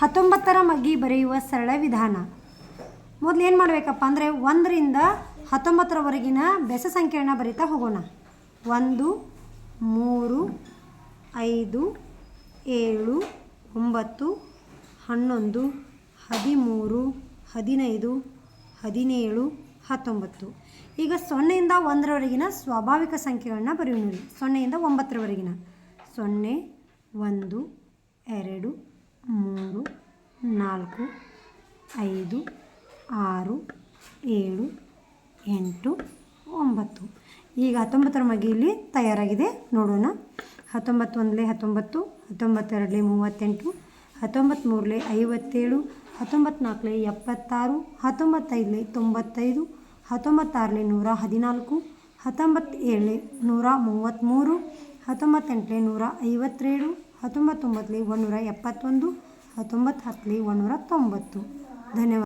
ಹತ್ತೊಂಬತ್ತರ ಮಗ್ಗಿ ಬರೆಯುವ ಸರಳ ವಿಧಾನ. ಮೊದಲು ಏನು ಮಾಡಬೇಕಪ್ಪ ಅಂದರೆ ಒಂದರಿಂದ ಹತ್ತೊಂಬತ್ತರವರೆಗಿನ ಬೆಸ ಸಂಖ್ಯೆಯನ್ನ ಬರಿತಾ ಹೋಗೋಣ. ಒಂದು, ಮೂರು, ಐದು, ಏಳು, ಒಂಬತ್ತು, ಹನ್ನೊಂದು, ಹದಿಮೂರು, ಹದಿನೈದು, ಹದಿನೇಳು, ಹತ್ತೊಂಬತ್ತು. ಈಗ ಸೊನ್ನೆಯಿಂದ ಒಂದರವರೆಗಿನ ಸ್ವಾಭಾವಿಕ ಸಂಖ್ಯೆಗಳನ್ನ ಬರೆಯೋಣ ಸೊನ್ನೆಯಿಂದ ಒಂಬತ್ತರವರೆಗಿನ. ಸೊನ್ನೆ, ಒಂದು, ಎರಡು ನಾಲ್ಕು, ಐದು, ಆರು, ಏಳು, ಎಂಟು, ಒಂಬತ್ತು. ಈಗ ಹತ್ತೊಂಬತ್ತರ ಮಗಿಯಲ್ಲಿ ತಯಾರಾಗಿದೆ. ನೋಡೋಣ. ಹತ್ತೊಂಬತ್ತು ಒಂದಲೇ ಹತ್ತೊಂಬತ್ತು, ಹತ್ತೊಂಬತ್ತೆರಡಲೇ ಮೂವತ್ತೆಂಟು ಹತ್ತೊಂಬತ್ತು ಮೂರಲೇ ಐವತ್ತೇಳು ಹತ್ತೊಂಬತ್ನಾಲ್ಕಲೇ ಎಪ್ಪತ್ತಾರು, ಹತ್ತೊಂಬತ್ತೈದಲೇ ತೊಂಬತ್ತೈದು, ಹತ್ತೊಂಬತ್ತಾರಲೇ ನೂರ ಹದಿನಾಲ್ಕು, ಹತ್ತೊಂಬತ್ತೇಳಲೇ ನೂರ ಮೂವತ್ತ್ಮೂರು, ಹತ್ತೊಂಬತ್ತೆಂಟಲೇ ನೂರ ಐವತ್ತೇಳು, ಹತ್ತೊಂಬತ್ತೊಂಬತ್ತಲೇ ಒಂದುನೂರ ಎಪ್ಪತ್ತೊಂದು ಹತ್ತೊಂಬತ್ತು ಹತ್ತಲೇ ಒಂದುನೂರ ತೊಂಬತ್ತು. ಧನ್ಯವಾದ.